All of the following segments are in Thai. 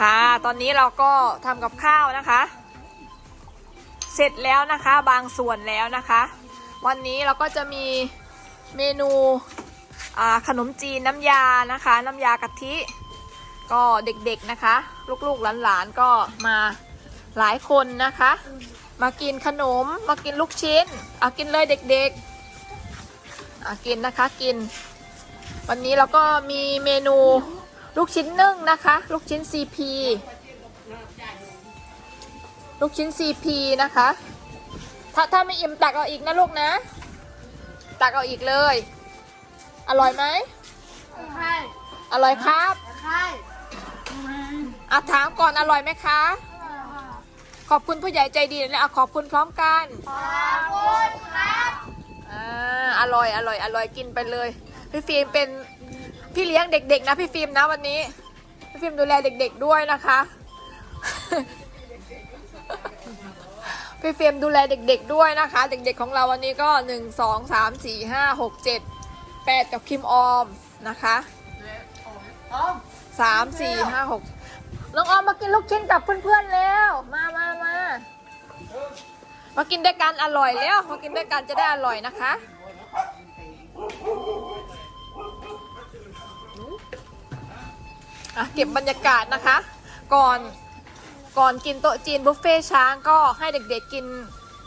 ค่ะ ตอนนี้เราก็ทำกับข้าวนะคะ เสร็จแล้วนะคะบางส่วนแล้วนะคะ วันนี้เราก็จะมีเมนูขนมจีนน้ำยานะคะ น้ำยากะทิ ก็เด็กๆนะคะ ลูกๆหลานๆก็มาหลายคนนะคะ มากินขนมมากินลูกชิ้นเอากินเลยเด็กๆอะกินนะคะกิน วันนี้เราก็มีเมนู ลูกชิ้นนึ่งนะคะ ลูกชิ้น CP ลูกชิ้น CP นะคะ ถ้าถ้าไม่อิ่มตักเอาอีกนะลูกนะ ตักเอาอีกเลย อร่อยไหมใช่อร่อยครับ ใช่อะถามก่อนอร่อยไหมคะ ขอบคุณผู้ใหญ่ใจดีแล้วเอาขอบคุณพร้อมกัน ขอบคุณครับ อ่า อร่อย อร่อย อร่อย กินไปเลย พี่ฟิล์มเป็น พี่เลี้ยงเด็ก ๆ นะพี่ฟิล์มนะวันนี้ พี่ฟิล์มดูแลเด็ก ๆด้วยนะคะ พี่ฟิล์มดูแลเด็ก ๆ ด้วยนะคะ เด็ก ๆ ของเราวันนี้ก็หนึ่งสองสามสี่ห้าหกเจ็ดแปดกับคิมออมนะคะต้มสามสี่ห้าหกน้องออมมากินลูกชิ้นกับเพื่อนๆแล้วมามามามากินด้วยกันอร่อยแล้วมากินด้วยกันจะได้อร่อยนะคะ อะเก็บบรรยากาศนะคะ ก่อนก่อนกินโต๊ะจีนบุฟเฟ่ช้างก็ให้เด็กๆกิน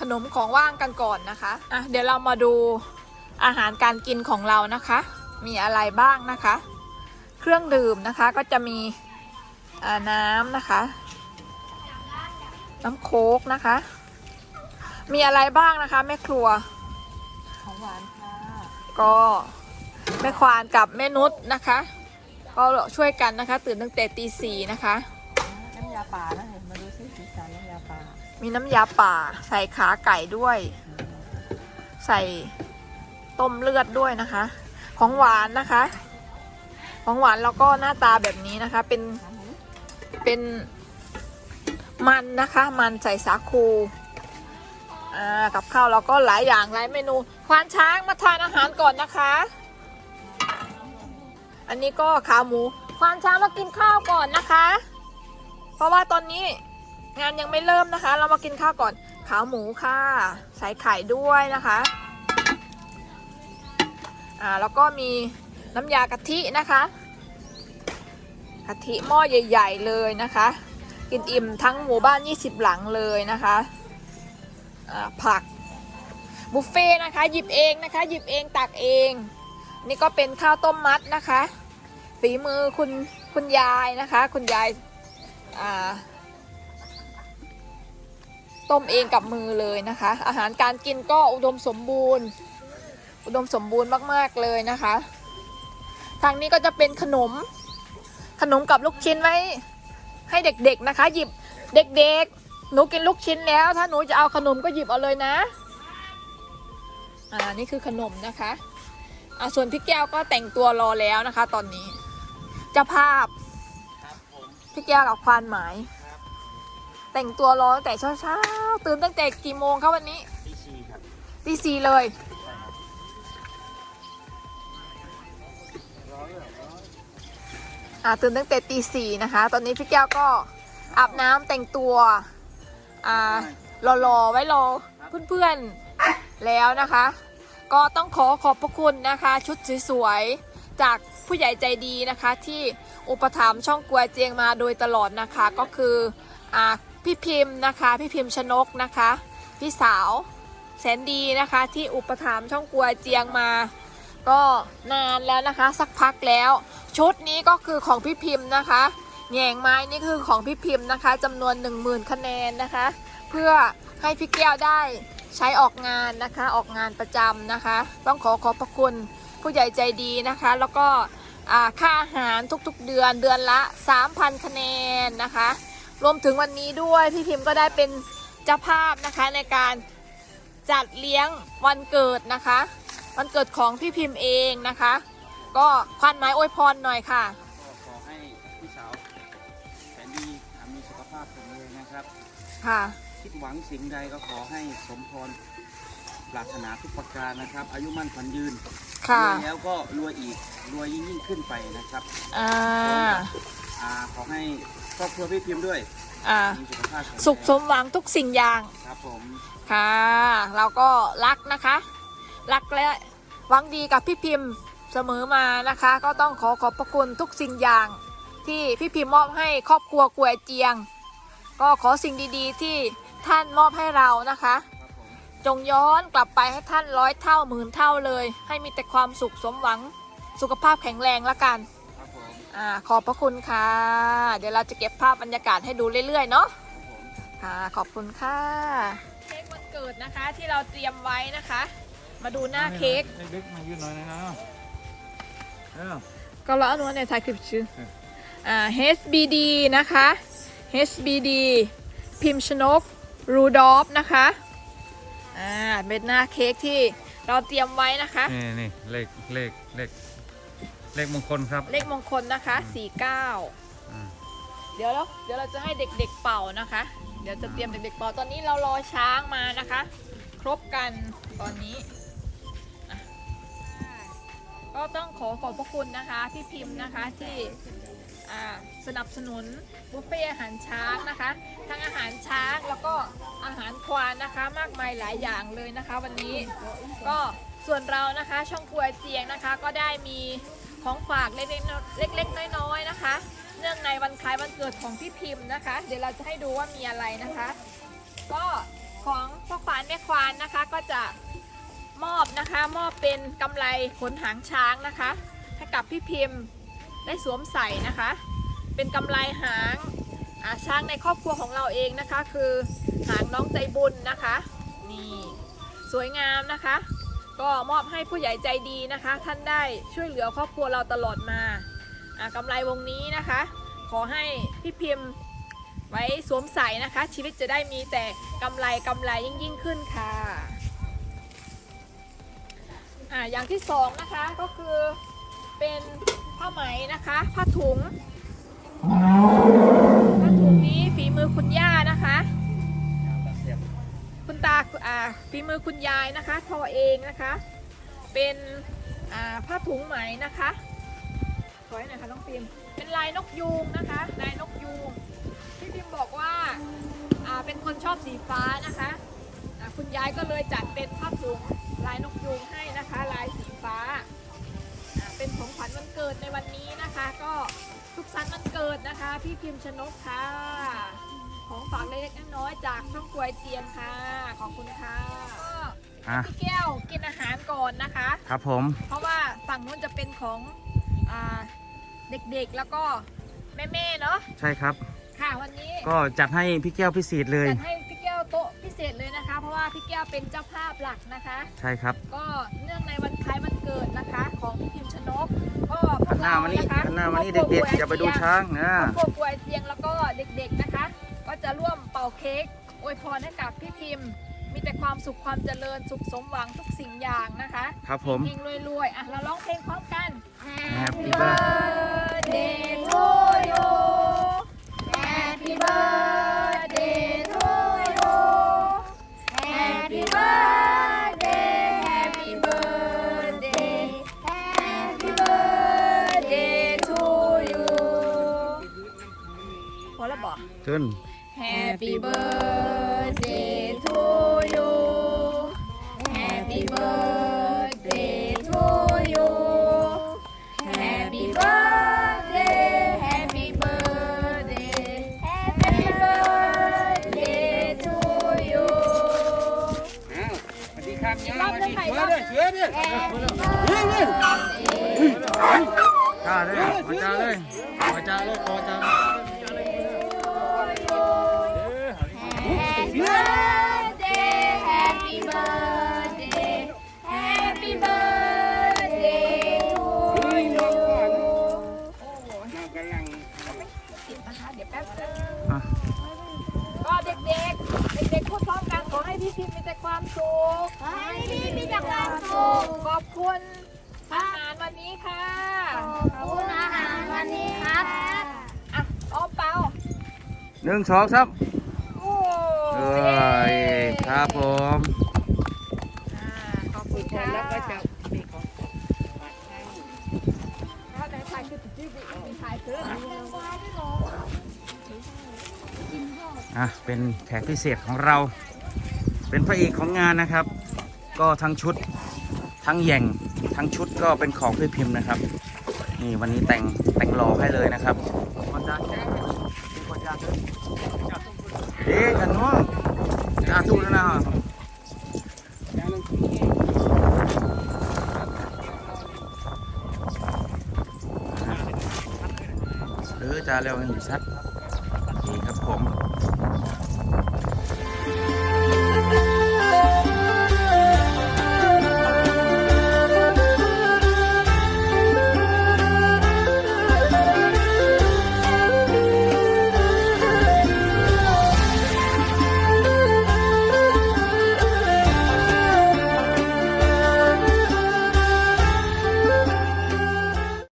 ขนมของว่างกันก่อนนะคะอะเดี๋ยวเรามาดูอาหารการกินของเรานะคะ มีอะไรบ้างนะคะ เครื่องดื่มนะคะก็จะมีอ่าน้ำนะคะ น้ำโค้กนะคะ มีอะไรบ้างนะคะแม่ครัวของหวานค่ะก็แม่ควานกับแม่นุชนะคะ ก็ช่วยกันนะคะ ตื่นตั้งแต่ตีสี่นะคะ น้ำยาป่านะเห็นมาดูซิสีสันน้ำยาป่ามีน้ำยาป่า ใส่ขาไก่ด้วย ใส่ต้มเลือดด้วยนะคะ ของหวานนะคะ ของหวานแล้วก็หน้าตาแบบนี้นะคะ เป็นเป็นมันนะคะ มันใส่สาคูอ่ากับข้าวเราก็หลายอย่างหลายเมนูควานช้างมาทานอาหารก่อนนะคะ อันนี้ก็ขาหมูควานช้างมากินข้าวก่อนนะคะ เพราะว่าตอนนี้งานยังไม่เริ่มนะคะ เรามากินข้าวก่อนขาหมูค่ะ ใส่ไข่ด้วยนะคะอ่าแล้วก็มีน้ำยากะทินะคะกะทิหม้อใหญ่ ๆ เลยนะคะ กินอิ่มทั้งหมู่บ้าน 20 หลังเลยนะคะอ่าผักบุฟเฟ่ต์นะคะ หยิบเองนะคะ หยิบเองตักเอง นี่ก็เป็นข้าวต้มมัดนะคะ ฝีมือคุณคุณยายนะคะ คุณยายาต้มเองกับมือเลยนะคะ อาหารการกินก็อุดมสมบูรณ์ อุดมสมบูรณ์มากๆเลยนะคะ ทางนี้ก็จะเป็นขนม ขนมกับลูกชิ้นไว้ให้เด็กๆนะคะ หยิบเด็กๆ หนูกินลูกชิ้นแล้ว ถ้าหนูจะเอาขนมก็หยิบเอาเลยนะ อ่านี่คือขนมนะคะอ่าส่วนพี่แก้วก็แต่งตัวรอแล้วนะคะ ตอนนี้ เจ้าภาพครับผมพี่แก้วกับควานหมาย ครับแต่งตัวรอตั้งแต่เช้าๆตื่นตั้งแต่กี่โมงคะวันนี้ที่สี่ครับตีสี่เลย ใช่ครับร้อยเหรอร้อยอ่าตื่นตั้งแต่ตีสี่นะคะ ตอนนี้พี่แก้วก็อาบน้ำแต่งตัวอ่ารอๆไว้รอเพื่อนๆแล้วนะคะ ก็ต้องขอขอบพระคุณนะคะ ชุดสวยๆ จากผู้ใหญ่ใจดีนะคะ ที่อุปถัมภ์ช่องกัวเจียงมาโดยตลอดนะคะ ก็คืออพี่พิมพ์นะคะ พี่พิมพ์ชนกนะคะ พี่สาวแสนดีนะคะ ที่อุปถัมภ์ช่องกัวเจียงมา ก็นานแล้วนะคะ สักพักแล้ว ชุดนี้ก็คือของพี่พิมพ์นะคะแหง่งไม้นี่คือของพี่พิมพ์นะคะจำนวน 10,000 คะแนนนะคะ เพื่อให้พี่แก้วได้ใช้ออกงานนะคะออกงานประจำนะคะ ต้องขอขอบพระคุณ ผู้ใหญ่ใจดีนะคะ แล้วก็อ่าค่าอาหารทุกๆเดือนเดือนละ 3,000 คะแนนนะคะ รวมถึงวันนี้ด้วยพี่พิมพ์ก็ได้เป็นเจ้าภาพนะคะในการจัดเลี้ยงวันเกิดนะคะ วันเกิดของพี่พิมพ์เองนะคะ ก็ควันไม้อวยพรหน่อยค่ะก็ขอให้พี่สาวแสนดีมีสุขภาพแข็งแรงนะครับ ค่ะ คิดหวังสิ่งใดก็ขอให้สมพร ปรารถนาทุกประการนะครับ อายุมั่นขวัญยืนค่ะรวยแล้วก็รวยอีกรวยยิ่งยิ่งขึ้นไปนะครับอ่าอ่าขอให้ครอบครัวพี่พิมพ์ด้วยอ่ามีสุขภาพแข็งแรงสุขสมหวังทุกสิ่งอย่าง ครับผมค่ะ เราก็รักนะคะ รักและหวังดีกับพี่พิมพ์เสมอมานะคะ ก็ต้องขอขอบพระคุณทุกสิ่งอย่าง ที่พี่พิมพ์มอบให้ครอบครัวกวยเจียง ก็ขอสิ่งดีๆที่ท่านมอบให้เรานะคะครับผม จงย้อนกลับไปให้ท่านร้อยเท่าหมื่นเท่าเลย ให้มีแต่ความสุขสมหวังสุขภาพแข็งแรงละกันครับผมอ่าขอบพระคุณค่ะ เดี๋ยวเราจะเก็บภาพบรรยากาศให้ดูเรื่อยๆเนาะครับผมค่ะขอบคุณค่ะเค้กวันเกิดนะคะที่เราเตรียมไว้นะคะ มาดูหน้าเค้กเล็กๆมายืนหน่อยนะเออ ก็แล้วอันนี้ในไทยคลิปชื่อเอออ่า HBD นะคะ HBD พิมพ์ชนกรูดอฟนะคะ อ่าเป็นหน้าเค้กที่เราเตรียมไว้นะคะ นี่นี่เลขเลขเลขเลขมงคลครับเลขมงคลนะคะ49อ่าเดี๋ยวเราเดี๋ยวเราจะให้เด็กๆเป่านะคะ เดี๋ยวจะเตรียมเด็กๆเป่าตอนนี้เรารอช้างมานะคะ ครบกันตอนนี้อะก็ต้องขอขอบพระคุณนะคะพี่พิมพ์นะคะที่อ่าสนับสนุนบุฟเฟ่อาหารช้างนะคะ ทั้งอาหารช้างแล้วก็ อาหารควานนะคะ มากมายหลายอย่างเลยนะคะ วันนี้ก็ส่วนเรานะคะ ช่องครัวเจียงนะคะ ก็ได้มีของฝากเล็กๆเล็กๆน้อยๆนะคะ เนื่องในวันคล้ายวันเกิดของพี่พิมพ์นะคะ เดี๋ยวเราจะให้ดูว่ามีอะไรนะคะ ก็ของพ่อควานแม่ควานนะคะก็จะมอบนะคะ มอบเป็นกำไรขนหางช้างนะคะ ให้กับพี่พิมพ์ได้สวมใส่นะคะ เป็นกำไรหาง ช้างในครอบครัวของเราเองนะคะ คือหางน้องใจบุญนะคะนี่สวยงามนะคะ ก็มอบให้ผู้ใหญ่ใจดีนะคะ ท่านได้ช่วยเหลือครอบครัวเราตลอดมาอากำไรวงนี้นะคะ ขอให้พี่พิมพ์ไว้สวมใส่นะคะ ชีวิตจะได้มีแต่กำไรกำไรยิ่งยิ่งขึ้นค่ะอ่าอย่างที่สองนะคะก็คือเป็นผ้าไหมนะคะ ผ้าถุง มือคุณย่านะคะ คุณตาอ่าฝีมือคุณยายนะคะทอเองนะคะ เป็นอ่าผ้าถุงไหมนะคะขอให้หน่อยค่ะน้องพิมพ์เป็นลายนกยูงนะคะลายนกยูงพี่พิมพ์บอกว่าอ่าเป็นคนชอบสีฟ้านะคะอ่าคุณยายก็เลยจัดเป็นผ้าถุงลายนกยูงให้นะคะ ลายสีฟ้าอ่าเป็นของขวัญวันเกิดในวันนี้นะคะ ก็ทุกสันต์วันเกิดนะคะ พี่พิมพ์ชนกค่ะ ของฝากเล็กๆน้อยๆจากช่องกวยเจียนค่ะ ขอบคุณค่ะก็อะพี่แก้วกินอาหารก่อนนะคะ ครับผม เพราะว่าฝั่งนู้นจะเป็นของอาเด็กๆแล้วก็แม่ๆเนาะใช่ครับ ค่ะวันนี้ก็จัดให้พี่แก้วพิเศษเลยจัดให้พี่แก้วโต๊ะพิเศษเลยนะคะ เพราะว่าพี่แก้วเป็นเจ้าภาพหลักนะคะ ใช่ครับ ก็เนื่องในวันคล้ายวันเกิดนะคะ ของพี่พิมพ์ชนกก็พวหักนหน้าเรามานี่นะคะหันหน้ามานี่ครอบครัเด็วกๆอย่าไปดูช้างนะครอบครัวกวยเจียงแล้วก็เด็กๆนะคะ ก็จะร่วมเป่าเค้กอวยพรให้กับพี่พิมพ์ มีแต่ความสุขความเจริญสุขสมหวังทุกสิ่งอย่างนะคะครับผมเฮงๆรวยๆอะเราร้องเพลงพร้อมกัน Happy birthday birthday to you Happy birthday to you Happy birthday Happy birthday Happy birthday to you พอแล้วบอกจน Happy birthday to you Happy birthday to you Happy birthday Happy birthday Happy birthday to you สวัสดีครับรอบหนึ่งค่ะอีกรอบหนึ่งเสือเนี่ยจ้าเลยมาจ้าเลยมาจ้าเลยขอจ้า Happy พี่พิมพ์มีแต่ความสุขขอให้พี่มีแต่ความสุขขอบคุณอาหารวันนี้ค่ะ ขอบคุณอาหารวันนี้ครับอะอ้อมเปาหนึ่งสองสามโอ้เอ้ยครับผมอ่าขอบคุณค่ะแล้วก็จะมีของถ้าไหนถ่ายคือจิ๊บมีถ่ายเสื้ออะเป็นแขกพิเศษของเรา เป็นพระเอกของงานนะครับ ก็ทั้งชุดทั้งแย่งทั้งชุดก็เป็นของพี่พิมพ์นะครับ นี่วันนี้แต่งแต่งหล่อให้เลยนะครับเอ๊ะกันน้องจาสู้แล้วนะเออจ้าเร็วอยู่ชัด